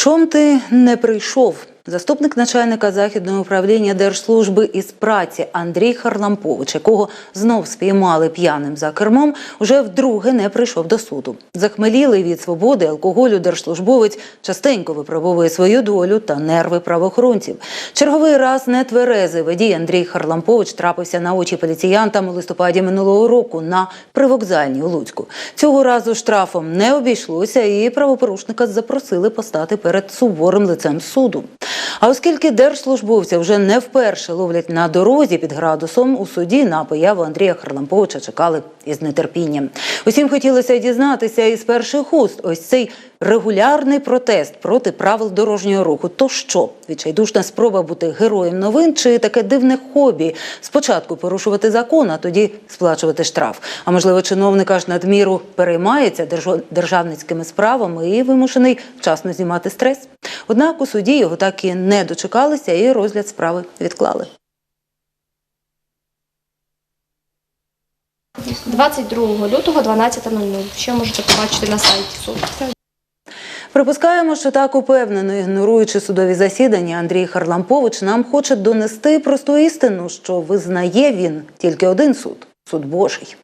Чом ти не прийшов? Заступник начальника західного управління Держслужби із праці Андрій Харлампович, якого знов спіймали п'яним за кермом, уже вдруге не прийшов до суду. Захмелілий від свободи алкоголю держслужбовець частенько випробовує свою долю та нерви правоохоронців. Черговий раз нетверезий водій Андрій Харлампович трапився на очі поліціянтам у листопаді минулого року на привокзальній у Луцьку. Цього разу штрафом не обійшлося, і правопорушника запросили постати перед суворим лицем суду. А оскільки держслужбовця вже не вперше ловлять на дорозі під градусом, у суді на появу Андрія Харламповича чекали із нетерпінням. Усім хотілося дізнатися із перших уст ось цей регулярний протест проти правил дорожнього руху. То що відчайдушна спроба бути героєм новин чи таке дивне хобі? Спочатку порушувати закон, а тоді сплачувати штраф. А можливо, чиновник аж надміру переймається державницькими справами і вимушений вчасно знімати стрес. Однак у суді його так і не дочекалися, і розгляд справи відклали. 22 лютого 12.00. Що можете побачити на сайті суду? Припускаємо, що так упевнено, ігноруючи судові засідання, Андрій Харлампович нам хоче донести просту істину, що визнає він тільки один суд суд Божий.